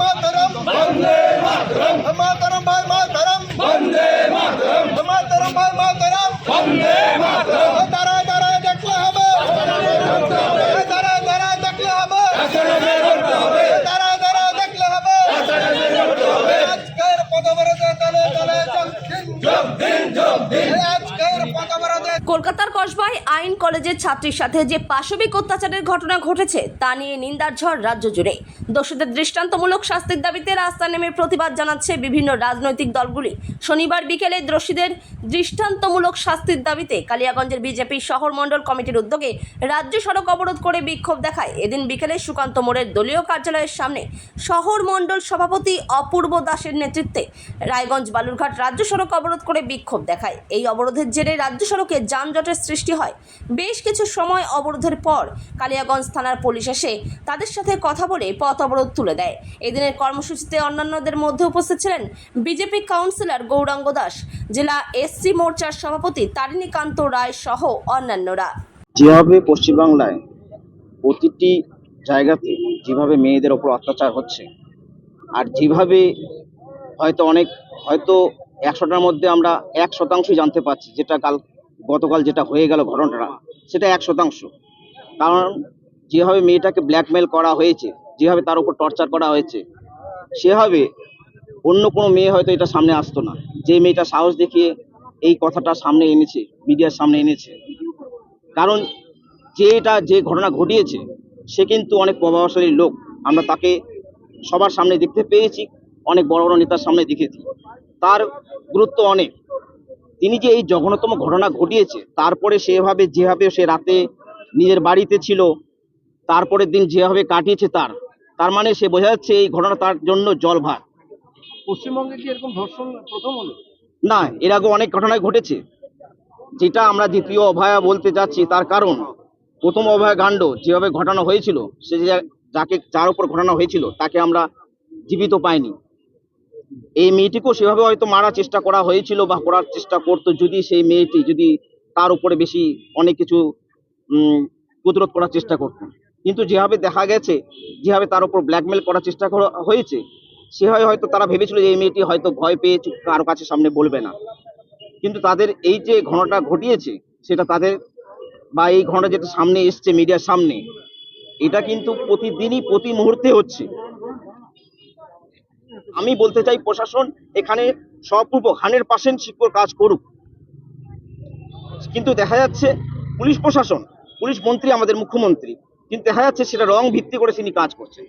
মাতরম। বন্দে মাতরম। মাতরম ভাই মাতরম। আইন কলেজের ছাত্রীর সাথে যে পাশবিক অত্যাচারের ঘটনা ঘটেছে, তা নিয়ে নিন্দার ঝড় রাজ্য জুড়ে। দোষীদের দৃষ্টান্তমূলক শাস্তির দাবিতে রাস্তা নেমে প্রতিবাদ জানাচ্ছে বিভিন্ন রাজনৈতিক দলগুলি। শনিবার বিকেলে দোষীদের দৃষ্টান্তমূলক শাস্তির দাবিতে কালিয়াগঞ্জের বিজেপি শহর মণ্ডল কমিটির উদ্যোগে রাজ্য সড়ক অবরোধ করে বিক্ষোভ দেখায়। এদিন বিকেলে সুকান্ত মোড়ের দলীয় কার্যালয়ের সামনে শহর মণ্ডল সভাপতি অপূর্ব দাসের নেতৃত্বে রায়গঞ্জ বালুরঘাট রাজ্য সড়ক অবরোধ করে বিক্ষোভ দেখায়। এই অবরোধের জেরে রাজ্য সড়কে যানজটের সৃষ্টি হয়। বেশ কিছু সময় অবরোধের পর কালিয়াগঞ্জ থানার পুলিশ এসে তাদের সাথে কথা বলে পথ অবরোধ তুলে দেয়। এদিনের কর্মসূচিতে অন্যান্যদের মধ্যে উপস্থিত ছিলেন বিজেপি কাউন্সিলর গৌরাঙ্গ দাস, জেলা এসসি মোর্চার সভাপতি তারিণীকান্ত রায় সহ অন্যান্যরা। যেভাবে পশ্চিমবাংলায় প্রতিটি জায়গাতে যেভাবে মেয়েদের ওপর অত্যাচার হচ্ছে, আর যেভাবে হয়তো অনেক, হয়তো একশোটার মধ্যে আমরা এক শতাংশই জানতে পারছি, যেটা কাল গতকাল যেটা হয়ে গেল ঘটনাটা, সেটা এক শতাংশ। কারণ যেভাবে মেয়েটাকে ব্ল্যাকমেল করা হয়েছে, যেভাবে তার উপর টর্চার করা হয়েছে, সেভাবে অন্য কোনো মেয়ে হয়তো এটা সামনে আসতো না। যে মেয়েটা সাহস দেখিয়ে এই কথাটা সামনে এনেছে, মিডিয়ার সামনে এনেছে। কারণ যে এটা যে ঘটনা ঘটিয়েছে, সে কিন্তু অনেক প্রভাবশালী লোক। আমরা তাকে সবার সামনে দেখতে পেয়েছি, অনেক বড় বড় নেতার সামনে দেখেছি। তার গুরুত্ব অনেক। তিনি যে এই জঘন্যতম ঘটনা ঘটিয়েছে তারপরে সেভাবে যেভাবে সে রাতে নিজের বাড়িতে ছিল তারপরের দিন যেভাবে কাটিয়েছে তার তার মানে সে বোঝা যাচ্ছে এই ঘটনা তার জন্য জল ভাত পশ্চিমবঙ্গে কি এরকম ধর্ষণ প্রথম হলো? না এর আগে অনেক ঘটনাই ঘটেছে। যেটা আমরা দ্বিতীয় অভয়া বলতে যাচ্ছি তার কারণ প্রথম অভয়া কাণ্ড যেভাবে ঘটানো হয়েছিল সে যাকে যার উপর ঘটানো হয়েছিল তাকে আমরা জীবিত পাইনি। এই মেয়েটিকেও সেভাবে হয়তো মারার চেষ্টা করা হয়েছিল বা করার চেষ্টা করতো যদি সেই মেয়েটি যদি তার উপরে বেশি অনেক কিছু প্রতিরোধ করার চেষ্টা করতো। কিন্তু যেভাবে দেখা গেছে, যেভাবে তার উপর ব্ল্যাকমেল করার চেষ্টা করা হয়েছে, সেভাবে হয়তো তারা ভেবেছিল যে এই মেয়েটি হয়তো ভয় পেয়ে কারও কাছে সামনে বলবে না। কিন্তু তাদের এই যে ঘটনাটা ঘটিয়েছে, সেটা তাদের বা এই ঘটনা যেটা সামনে এসছে মিডিয়ার সামনে, এটা কিন্তু প্রতিদিনই, প্রতি মুহূর্তে হচ্ছে। আমি বলতে চাই প্রশাসন এখানে সপূর্বক হান্ড্রেড পার্সেন্ট শিক্ষক কাজ করুক। কিন্তু দেখা যাচ্ছে পুলিশ প্রশাসন, পুলিশ মন্ত্রী আমাদের মুখ্যমন্ত্রী, কিন্তু দেখা যাচ্ছে সেটা রং ভিত্তি করে তিনি কাজ করছেন।